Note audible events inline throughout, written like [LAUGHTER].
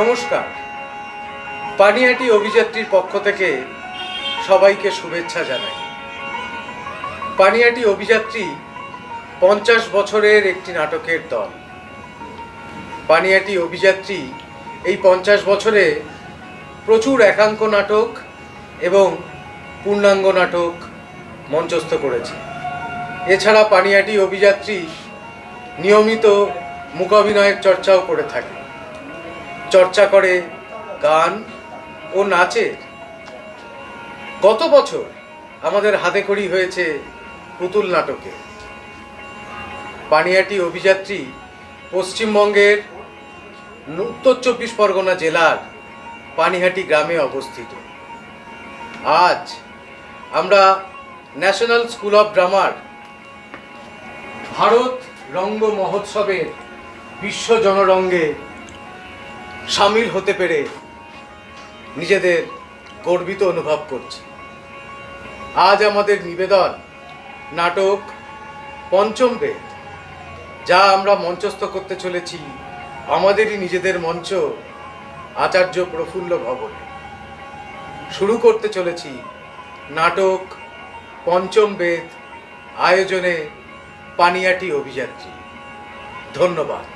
নমস্কার। পানিহাটি অভিযাত্রীর পক্ষ থেকে সবাইকে শুভেচ্ছা জানাই। পানিহাটি অভিযাত্রী পঞ্চাশ বছরের একটি নাটকের দল। পানিহাটি অভিযাত্রী এই পঞ্চাশ বছরে প্রচুর একাঙ্ক নাটক এবং পূর্ণাঙ্গ নাটক মঞ্চস্থ করেছে। এছাড়া পানিয়াটি অভিযাত্রী নিয়মিত মূকাভিনয়ের চর্চাও করে থাকে। চর্চা করে, গান ও নাচের গত বছর আমাদের হাতে খড়ি হয়েছে পুতুল নাটকে। পানিয়াটি অভিযাত্রী পশ্চিমবঙ্গের উত্তর চব্বিশ পরগনা জেলার পানিহাটি গ্রামে অবস্থিত। আজ আমরা ন্যাশনাল স্কুল অফ ড্রামার ভারত রঙ্গ মহোৎসবের বিশ্ব জনরঙ্গে সামিল হতে পেরে নিজেদের গর্বিত অনুভব করছি। আজ আমাদের নিবেদন নাটক পঞ্চম বেদ, যা আমরা মঞ্চস্থ করতে চলেছি আমাদেরই নিজেদের মঞ্চ আচার্য প্রফুল্ল ভবনে। শুরু করতে চলেছি নাটক পঞ্চম বেদ আয়োজনে পানিয়াটি অভিযাত্রী। ধন্যবাদ।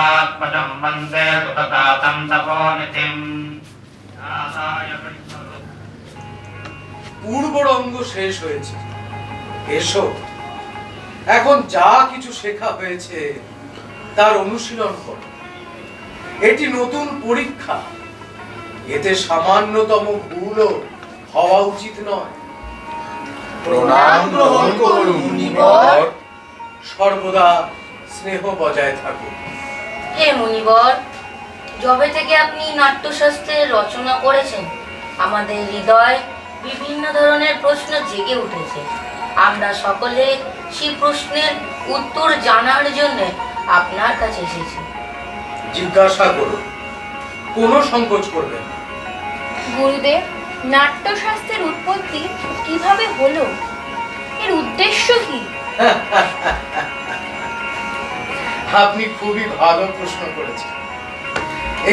आदरात्मजं वन्दे सुततातं तपोनिधिम् दासाय विष्णुरु পূর্বরঙ্গ শেষ হয়েছে এসো এখন যা কিছু শেখা হয়েছে তার অনুশীলন করো এটি নতুন পরীক্ষা এতে সামান্যতম ভুলও হওয়া উচিত নয় প্রণাম গ্রহণ করুন মুনিবর সর্বদা স্নেহ বজায় থাকুক হে মুনিবর যবে থেকে আপনি নাট্যশাস্ত্রের রচনা করেছেন আমাদের হৃদয় বিভিন্ন ধরনের প্রশ্ন জেগে উঠেছে। আমরা সকলে সেই প্রশ্নের উত্তর জানার জন্য আপনার কাছে এসেছি। জিজ্ঞাসা করুন কোনো সংকোচ করবেন গুরুদেব নাট্যশাস্ত্রের উৎপত্তি কীভাবে হলো? এর উদ্দেশ্য কি? [LAUGHS] আপনি খুবই ভালো প্রশ্ন করেছেন।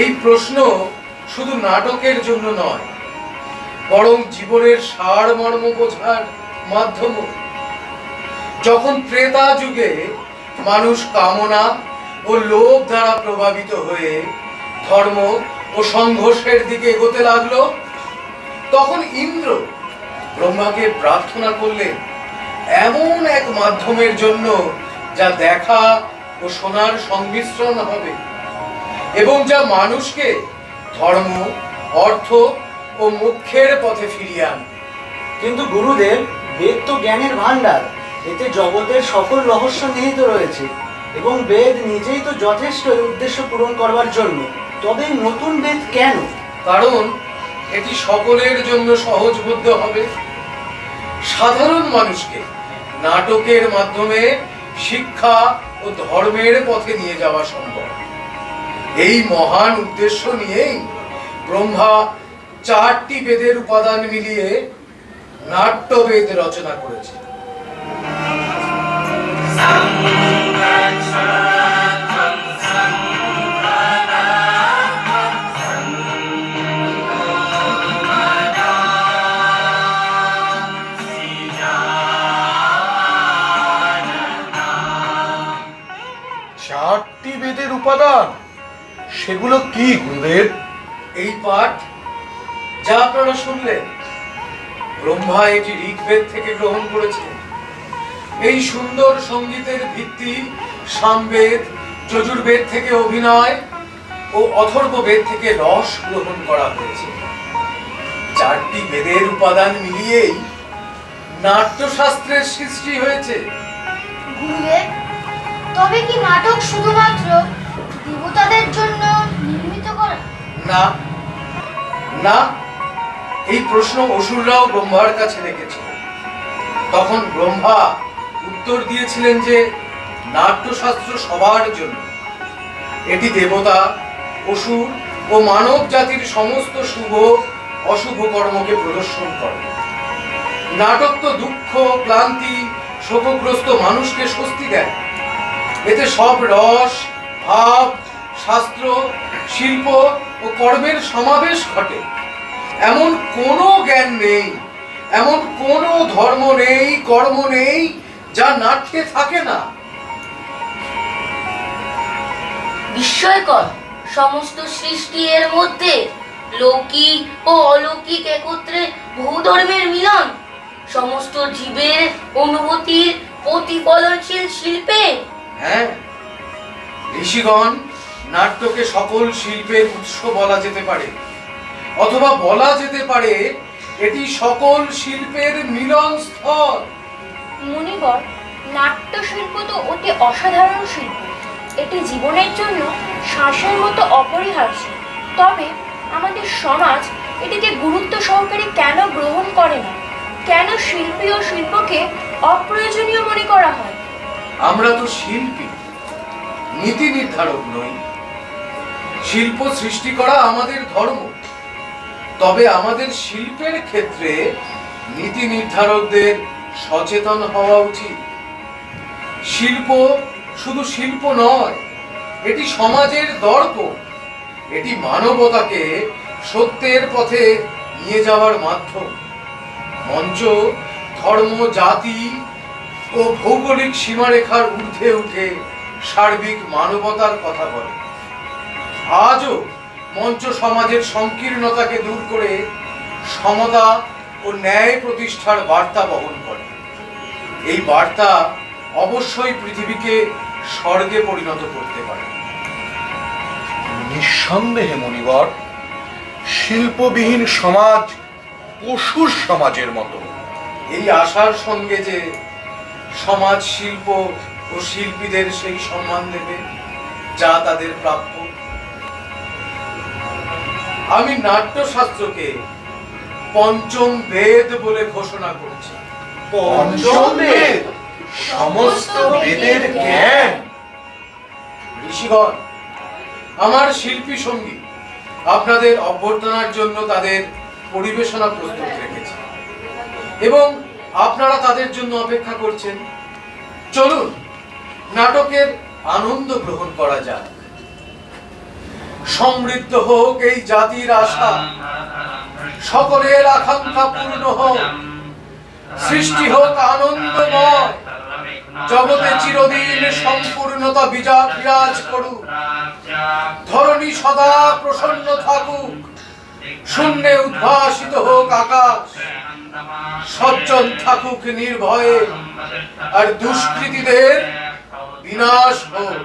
এই প্রশ্ন শুধু নাটকের জন্য নয়, বরং জীবনের সারমর্ম বোঝার মাধ্যম যখন ত্রেতা যুগে মানুষ কামনা ও লোভ দ্বারা প্রভাবিত হয়ে ধর্ম ও সংঘর্ষের দিকে এগোতে লাগল, তখন ইন্দ্র ব্রহ্মাকে প্রার্থনা করলেন, এমন এক মাধ্যমের জন্য যা দেখা ও সোনার সংমিশ্রণ হবে। এবং যা মানুষকে ধর্ম অর্থ ও মুখ্যের পথে ফিরিয়ে আনবে। কিন্তু গুরুদেব বেদ তো জ্ঞানের ভান্ডার এতে জগতের সকল রহস্য নিহিত রয়েছে। এবং বেদ নিজেই তো যথেষ্ট এই উদ্দেশ্য পূরণ করবার জন্য। তবে নতুন বেদ কেন? কারণ এটি সকলের জন্য সহজবোধ্য হবে। সাধারণ মানুষকে নাটকের মাধ্যমে শিক্ষা ও ধর্মের পথে নিয়ে যাওয়া সম্ভব। এই মহান উদ্দেশ্য নিয়েই ব্রহ্মা চারটি বেদের উপাদান মিলিয়ে নাট্যবেদ রচনা করেছে সেগুলো কি গুরুদেব? এই পাঠ যা আপনারা শুনলেন ব্রহ্মা এটি ঋগ্বেদ থেকে গ্রহণ করেছেন। এই সুন্দর সঙ্গীতের ভিত্তি সামবেদ যজুর্বেদ থেকে অভিনয় ও অথর্ববেদ থেকে রস গ্রহণ করা হয়েছে। চারটি বেদের উপাদান মিলিয়েই নাট্যশাস্ত্রের সৃষ্টি হয়েছে। গুরুদেব তবে কি নাটক শুধুমাত্র দেবতাদের জন্য না না, এই প্রশ্ন অসুররাও ব্রহ্মার কাছে রেখেছিল। তখন ব্রহ্মা উত্তর দিয়েছিলেন যে, নাট্যশাস্ত্র সবার জন্য। এটি দেবতা, অসুর ও মানব জাতির সমস্ত শুভ, অশুভ কর্মকে প্রদর্শন করে। নাটক তো দুঃখ, ক্লান্তি, শোকগ্রস্ত মানুষকে স্বস্তি দেয়। এতে সব রস, ভাব, শাস্ত্র, শিল্প ও কর্মের সমাবেশ ঘটে। এমন কোনো জ্ঞান নেই এমন কোনো ধর্ম নেই কর্ম নেই যা নাট্যে থাকে না। বিস্ময়কর সমস্ত সৃষ্টি এর মধ্যে লৌকিক ও অলৌকিক একত্রে বহু ধর্মের মিলন। সমস্ত জীবের অনুভূতির প্রতিফলনশীল শিল্পে হ্যাঁ ঋষিগণ নাট্যকে সকল শিল্পের উৎস বলা যেতে পারে। অথবা বলা যেতে পারে এটি সকল শিল্পের মিলন স্থল। মুনিবর নাট্যশিল্প তো অতি অসাধারণ শিল্প। এটি জীবনের জন্য শ্বাসের মতো অপরিহার্য। তবে আমাদের সমাজ এটিকে গুরুত্ব সহকারে কেন গ্রহণ করে না? কেন শিল্পী ও শিল্পকে অপ্রয়োজনীয় মনে করা হয়? আমরা তো শিল্পী নীতি নির্ধারক নই। শিল্প সৃষ্টি করা আমাদের ধর্ম। তবে আমাদের শিল্পের ক্ষেত্রে নীতি নির্ধারকদের সচেতন হওয়া উচিত। শিল্প শুধু শিল্প নয়, এটি সমাজের দর্পণ এটি মানবতাকে সত্যের পথে নিয়ে যাওয়ার মাধ্যম। মঞ্চ, ধর্ম, জাতি ও ভৌগোলিক সীমারেখার ঊর্ধ্বে উঠে সার্বিক মানবতার কথা বলে। আজও মঞ্চ সমাজের সংকীর্ণতাকে দূর করে সমতা ও ন্যায় প্রতিষ্ঠার বার্তা বহন করে। এই বার্তা অবশ্যই পৃথিবীকে স্বর্গে পরিণত করতে পারে। নিঃসন্দেহে মনিবর শিল্পবিহীন সমাজ পশুর সমাজের মতো। এই আশার সঙ্গে যে সমাজ শিল্প ও শিল্পীদের সেই সম্মান দেবে, যা তাদের প্রাপ্য আমি নাট্যশাস্ত্রকে পঞ্চম বেদ বলে ঘোষণা করছি। পঞ্চম বেদ। সমস্ত বেদের জ্ঞান। ঋষিগণ আমার শিল্পী সঙ্গী আপনাদের অভ্যর্থনার জন্য তাদের পরিবেশনা প্রস্তুত রেখেছে। এবং আপনারা তাদের জন্য অপেক্ষা করছেন। চলুন নাটকের আনন্দ গ্রহণ করা যাক। সমৃদ্ধ হোক এই জাতির আশা। সকলের আকাঙ্ক্ষা পূর্ণ হোক। সৃষ্টি হোক আনন্দময়। জগতে চিরদিন সম্পূর্ণতা বিজা বিরাজ করুক। ধরণী সদা প্রসন্ন থাকুক। শূন্যে উদ্ভাসিত হোক আকাশ। সজ্জন থাকুক নির্ভয়ে। আর দুষ্কৃতীদের বিনাশ হোক।